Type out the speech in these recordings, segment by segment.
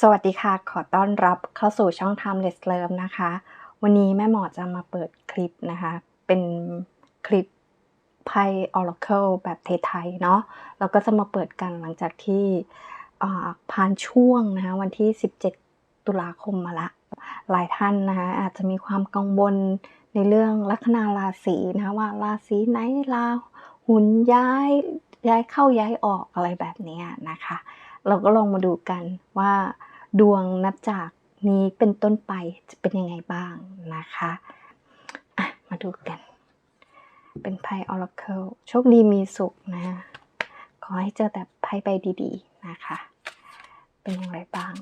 สวัสดีค่ะ ขอต้อนรับเข้าสู่ช่อง Timeless Love นะคะ วันนี้แม่หมอจะมาเปิดคลิปนะคะ เป็นคลิปไพ่ Oracle แบบไทยๆเนาะเราก็จะมาเปิดกันหลังจากที่ผ่านช่วงนะคะวันที่ 17 ตุลาคมมาละ หลายท่านนะคะอาจจะมีความกังวลในเรื่องลัคนาราศีนะคะว่าราศีไหนลาหุนย้ายย้ายเข้าย้ายออกอะไรแบบนี้นะคะ เราก็ลองมาดูกันว่าดวงนับจากนี้เป็นต้นไปจะเป็นยังไงบ้างนะคะะมาดูกัน เป็นไพ่ Oracle โชคดีมีสุขนะ ขอให้เจอแต่ไพ่ใบดีๆนะคะ เป็นอย่างไรบ้าง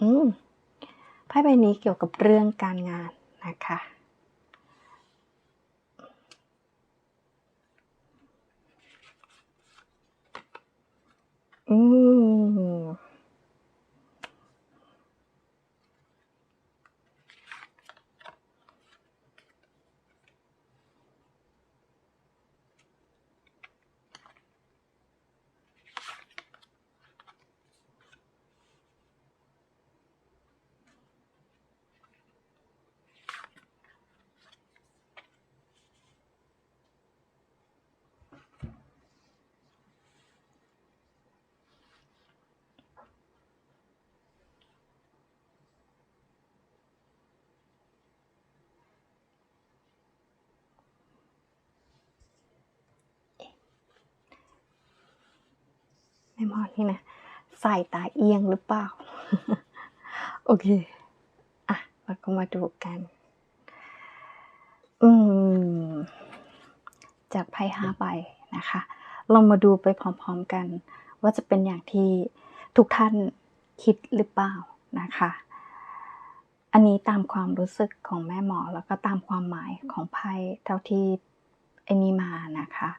อืมไพ่ใบนี้เกี่ยวกับเรื่องการงานนะคะ อื แม่หมอนี่นะสายตาเอียงหรือเปล่า โอเค อะเราก็มาดูกัน อืม จากไพ่ห้าใบนะคะ เรามาดูไปพร้อมๆกัน ว่าจะเป็นอย่างที่ทุกท่านคิดหรือเปล่านะคะ อันนี้ตามความรู้สึกของแม่หมอแล้วก็ตามความหมายของไพ่เท่าที่ไอ้นี่มานะคะ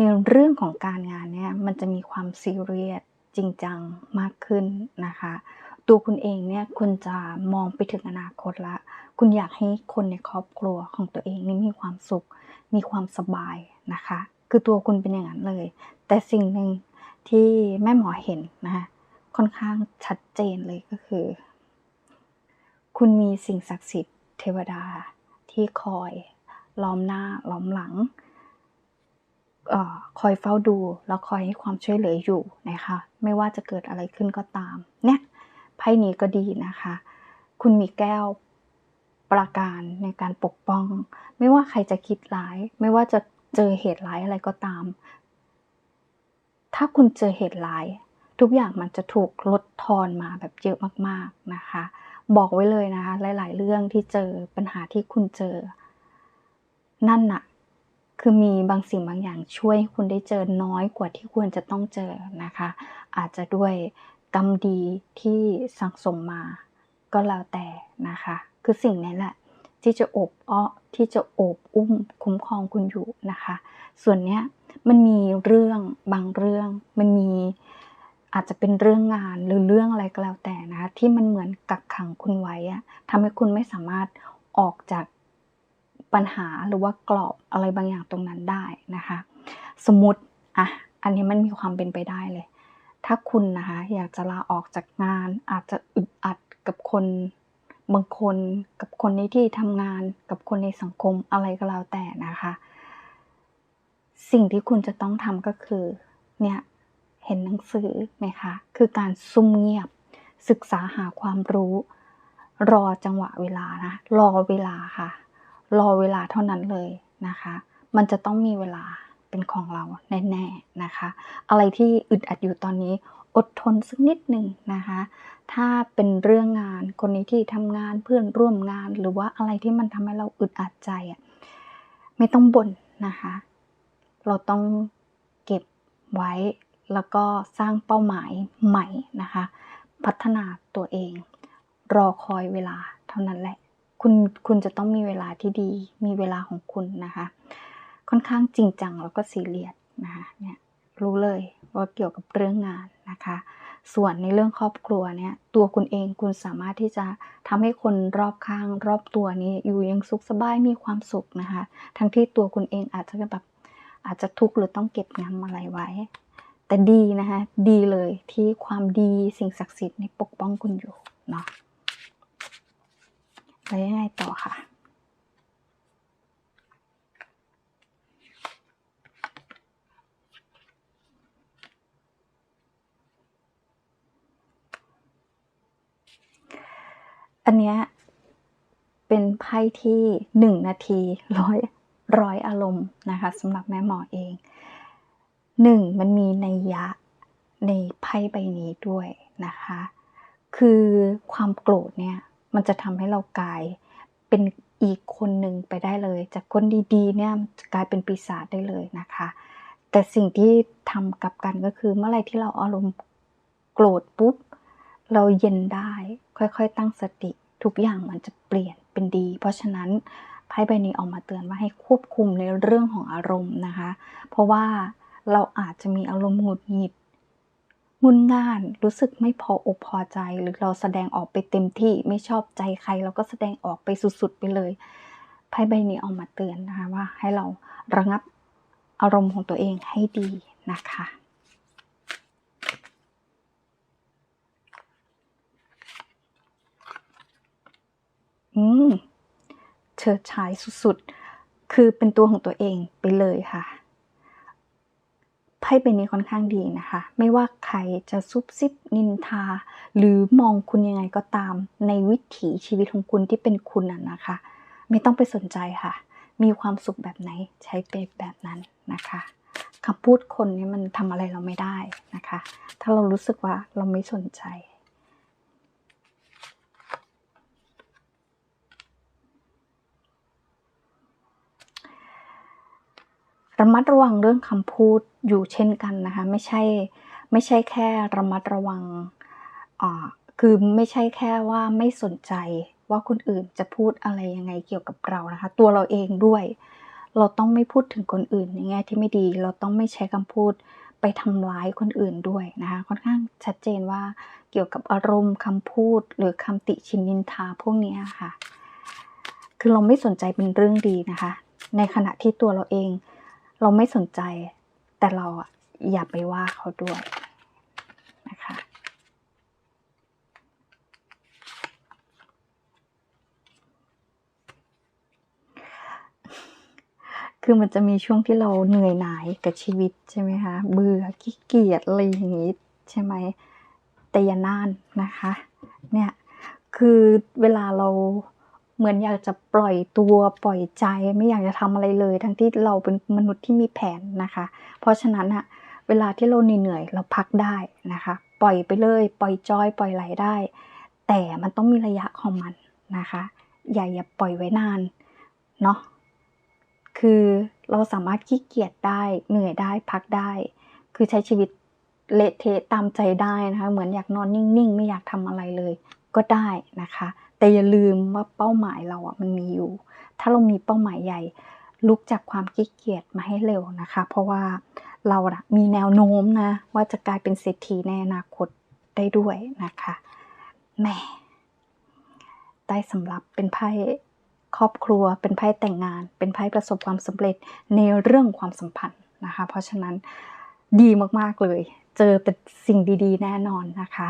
ในเรื่องของการงานเนี่ยมันจะมีความซีเรียสจริงจังมากขึ้นนะคะ ตัวคุณเองเนี่ยคุณจะมองไปถึงอนาคตละ คุณอยากให้คนในครอบครัวของตัวเองนี่มีความสุข มีความสบายนะคะ คือตัวคุณเป็นอย่างนั้นเลย แต่สิ่งหนึ่งที่แม่หมอเห็นนะคะค่อนข้างชัดเจนเลยก็คือ คุณมีสิ่งศักดิ์สิทธิ์เทวดาที่คอยล้อมหน้าล้อมหลัง คอยเฝ้าดูแล้วคอยให้ความช่วยเหลืออยู่นะคะ ไม่ว่าจะเกิดอะไรขึ้นก็ตาม เนี่ยไพ่นี้ก็ดีนะคะ คุณมีแก้วประการในการปกป้อง ไม่ว่าใครจะคิดร้าย ไม่ว่าจะเจอเหตุร้ายอะไรก็ตาม ถ้าคุณเจอเหตุร้าย ทุกอย่างมันจะถูกลดทอนมาแบบเยอะมากๆนะคะ บอกไว้เลยนะคะ หลาย ๆ เรื่องที่เจอปัญหาที่คุณเจอ นั่นน่ะ คือมีบางสิ่งบางอย่างช่วยให้คุณได้เจอน้อยกว่าที่ควรจะต้องเจอนะคะ อาจจะด้วยกรรมดีที่สั่งสมมาก็แล้วแต่นะคะ คือสิ่งนี้แหละที่จะอบอ้อที่จะโอบอุ้มคุ้มครองคุณอยู่นะคะ ส่วนเนี้ยมันมีเรื่องบางเรื่อง มันมีอาจจะเป็นเรื่องงานหรือเรื่องอะไรก็แล้วแต่นะคะที่มันเหมือนกักขังคุณไว้อะทำให้คุณไม่สามารถออกจาก ปัญหาหรือว่ากรอบอะไรบางอย่างตรงนั้นได้นะคะ สมมติอะอันนี้มันมีความเป็นไปได้เลย ถ้าคุณนะคะอยากจะลาออกจากงาน อาจจะอึดอัดกับคนบางคนกับคนในที่ทำงานกับคนในสังคมอะไรก็แล้วแต่นะคะ สิ่งที่คุณจะต้องทำก็คือเนี่ยเห็นหนังสือไหมคะคือการซุ่มเงียบศึกษาหาความรู้ รอจังหวะเวลานะ รอเวลาค่ะ รอเวลาเท่านั้นเลยนะคะ มันจะต้องมีเวลาเป็นของเราแน่ๆนะคะ อะไรที่อึดอัดอยู่ตอนนี้อดทนสักนิดหนึ่งนะคะ ถ้าเป็นเรื่องงานคนในที่ทำงานเพื่อนร่วมงานหรือว่าอะไรที่มันทำให้เราอึดอัดใจอะไม่ต้องบ่นนะคะ เราต้องเก็บไว้แล้วก็สร้างเป้าหมายใหม่นะคะ พัฒนาตัวเอง รอคอยเวลาเท่านั้นแหละ คุณคุณจะต้องมีเวลาที่ดี มีเวลาของคุณนะคะ ค่อนข้างจริงจังแล้วก็ซีเรียสนะคะเนี่ยรู้เลยว่าเกี่ยวกับเรื่องงานนะคะ ส่วนในเรื่องครอบครัวเนี่ยตัวคุณเองคุณสามารถที่จะทำให้คนรอบข้างรอบตัวนี้อยู่ยังสุขสบายมีความสุขนะคะ ทั้งที่ตัวคุณเองอาจจะแบบอาจจะทุกข์หรือต้องเก็บงำอะไรไว้ แต่ดีนะคะดีเลยที่ความดีสิ่งศักดิ์สิทธิ์ในปกป้องคุณอยู่เนาะ แล้วยังไงต่อค่ะ อันเนี้ยเป็นไพ่ที่หนึ่งนาทีร้อยร้อยอารมณ์นะคะสำหรับแม่หมอเองหนึ่งมันมีนัยยะในไพ่ใบนี้ด้วยนะคะ คือความโกรธเนี่ย มันจะทำให้เรากลายเป็นอีกคนหนึ่งไปได้เลย จากคนดีๆเนี่ยกลายเป็นปีศาจได้เลยนะคะ แต่สิ่งที่ทำกับกันก็คือเมื่อไรที่เราอารมณ์โกรธปุ๊บ เราเย็นได้ ค่อยๆ ตั้งสติ ทุกอย่างมันจะเปลี่ยนเป็นดี เพราะฉะนั้นไพ่ใบนี้ออกมาเตือนว่าให้ควบคุมในเรื่องของอารมณ์นะคะ เพราะว่าเราอาจจะมีอารมณ์หงุดหงิด งุนง่าน รู้สึกไม่พออกพอใจ หรือเราแสดงออกไปเต็มที่ ไม่ชอบใจใคร เราก็แสดงออกไปสุดๆไปเลย ไพ่ใบนี้ออกมาเตือนนะคะว่าให้เราระงับอารมณ์ของตัวเองให้ดีนะคะ อืม เชิดชายสุดๆ คือเป็นตัวของตัวเองไปเลยค่ะ ไพ่ใบนี้ค่อนข้างดีนะคะ ไม่ว่าใครจะซุบซิบนินทา หรือมองคุณยังไงก็ตาม ในวิถีชีวิตของคุณที่เป็นคุณน่ะนะคะ ไม่ต้องไปสนใจค่ะ มีความสุขแบบไหนใช้เปแบบนั้นนะคะคำพูดคนนี้มันทำอะไรเราไม่ได้นะคะ ถ้าเรารู้สึกว่าเราไม่สนใจ ระมัดระวังเรื่องคำพูดอยู่เช่นกันนะคะ ไม่ใช่ไม่ใช่แค่ระมัดระวังอ่าคือไม่ใช่แค่ว่าไม่สนใจว่าคนอื่นจะพูดอะไรยังไงเกี่ยวกับเรานะคะ ตัวเราเองด้วย เราต้องไม่พูดถึงคนอื่นในแง่ที่ไม่ดี เราต้องไม่ใช้คำพูดไปทำร้ายคนอื่นด้วยนะคะค่อนข้างชัดเจนว่าเกี่ยวกับอารมณ์คำพูด หรือคำติชินนินทาพวกนี้ค่ะ คือเราไม่สนใจเป็นเรื่องดีนะคะ ในขณะที่ตัวเราเอง เราไม่สนใจ แต่เราอะอย่าไปว่าเขาด้วยนะคะคือมันจะมีช่วงที่เราเหนื่อยหน่ายกับชีวิตใช่ไหมคะ เบื่อขี้เกียจอะไรอย่างนี้ใช่ไหมแต่อย่านานนะคะ เนี่ย คือเวลาเรา เหมือนอยากจะปล่อยตัวปล่อยใจไม่อยากจะทำอะไรเลย ทั้งที่เราเป็นมนุษย์ที่มีแผนนะคะ เพราะฉะนั้นอะเวลาที่เราเหนื่อยเราพักได้นะคะ ปล่อยไปเลย ปล่อยจอย ปล่อยไหลได้ แต่มันต้องมีระยะของมันนะคะ อย่าอย่าปล่อยไว้นานเนาะคือเราสามารถขี้เกียจได้เหนื่อยได้พักได้ คือใช้ชีวิตเละเทะตามใจได้นะคะ เหมือนอยากนอนนิ่งๆ ไม่อยากทำอะไรเลย ก็ได้นะคะ แต่อย่าลืมว่าเป้าหมายเราอะมันมีอยู่ ถ้าเรามีเป้าหมายใหญ่ ลุกจากความขี้เกียจมาให้เร็วนะคะ เพราะว่าเราอะมีแนวโน้มนะ ว่าจะกลายเป็นเศรษฐีในอนาคตได้ด้วยนะคะแหม่ได้สำหรับเป็นไพ่ครอบครัว เป็นไพ่แต่งงาน เป็นไพ่ประสบความสำเร็จในเรื่องความสัมพันธ์นะคะ เพราะฉะนั้นดีมากๆเลย เจอเป็นสิ่งดีๆ แน่นอนนะคะ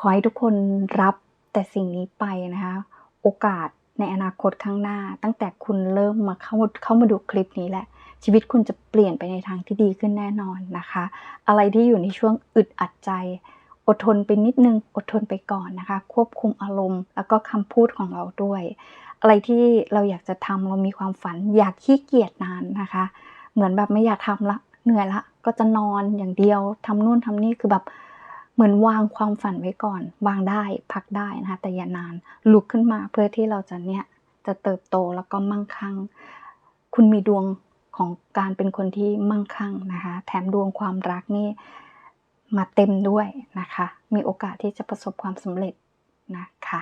ขอให้ทุกคนรับ แต่สิ่งนี้ไปนะคะ โอกาสในอนาคตข้างหน้า ตั้งแต่คุณเริ่มมาเข้าเข้ามาดูคลิปนี้แหละ ชีวิตคุณจะเปลี่ยนไปในทางที่ดีขึ้นแน่นอนนะคะ อะไรที่อยู่ในช่วงอึดอัดใจ อดทนไปนิดนึง อดทนไปก่อนนะคะ ควบคุมอารมณ์ แล้วก็คำพูดของเราด้วย อะไรที่เราอยากจะทำเรามีความฝัน อยากขี้เกียจนานนะคะ เหมือนแบบไม่อยากทำละเหนื่อยละก็จะนอนอย่างเดียวทำนู่นทำนี่คือแบบ เหมือนวางความฝันไว้ก่อน วางได้พักได้นะคะแต่อย่านานลุกขึ้นมาเพื่อที่เราจะเนี่ยจะเติบโตแล้วก็มั่งคั่ง คุณมีดวงของการเป็นคนที่มั่งคั่งนะคะแถมดวงความรักนี่มาเต็มด้วยนะคะ มีโอกาสที่จะประสบความสำเร็จนะคะ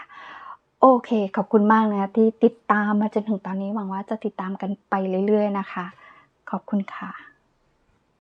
โอเค ขอบคุณมากนะคะที่ติดตามมาจนถึงตอนนี้หวังว่าจะติดตามกันไปเรื่อย ๆ นะคะ ขอบคุณค่ะ